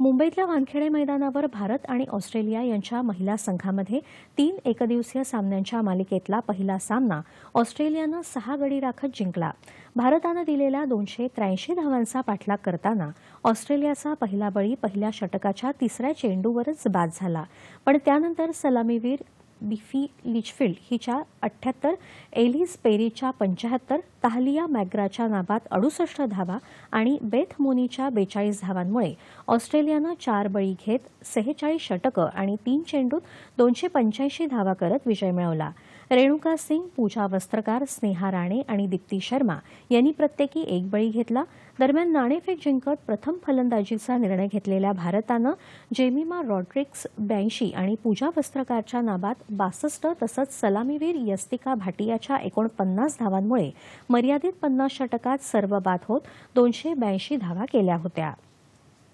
मुंबईतल्या वानखेडे मैदानावर भारत आणि ऑस्ट्रेलिया यांच्या महिला संघामध्ये तीन एकदिवसीय सामन्यांच्या मालिकेतला पहिला सामना ऑस्ट्रेलियानं सहा गडी राखत जिंकला. भारतानं दिलेल्या दोनशे त्र्याऐंशी धावांचा पाठलाग करताना ऑस्ट्रेलियाचा पहिला बळी पहिल्या षटकाच्या तिसऱ्या चेंडूवरच बाद झाला. पण त्यानंतर सलामीवीर बिफी लिचफिल्ड हिच्या अठ्ठ्याहत्तर एलिस पेरीच्या पंचाहत्तर ताहलिया मॅग्राच्या नाबात अडुसष्ट धावा आणि बेथ मोनीच्या बेचाळीस धावांमुळे ऑस्ट्रेलियानं चार बळी घेत सेहेचाळीस षटकं आणि तीन चेंडूत दोनशे पंच्याऐंशी धावा करत विजय मिळवला. रेणुका सिंग पूजा वस्त्रकार स्नेहा राणे आणि दीप्ती शर्मा यांनी प्रत्येकी एक बळी घेतला. दरम्यान नाणेफेक जिंकत प्रथम फलंदाजीचा निर्णय घेतलेल्या भारतानं जेमिमा रॉड्रिक्स ब्याऐंशी आणि पूजा वस्त्रकारच्या नाबात बासष्ट तसंच सलामीवीर यस्तिका भाटियाच्या एकोणपन्नास धावांमुळे मर्यादित पन्नास षटकात सर्व बाद होत दोनशे ब्याऐंशी धावा केल्या होत्या.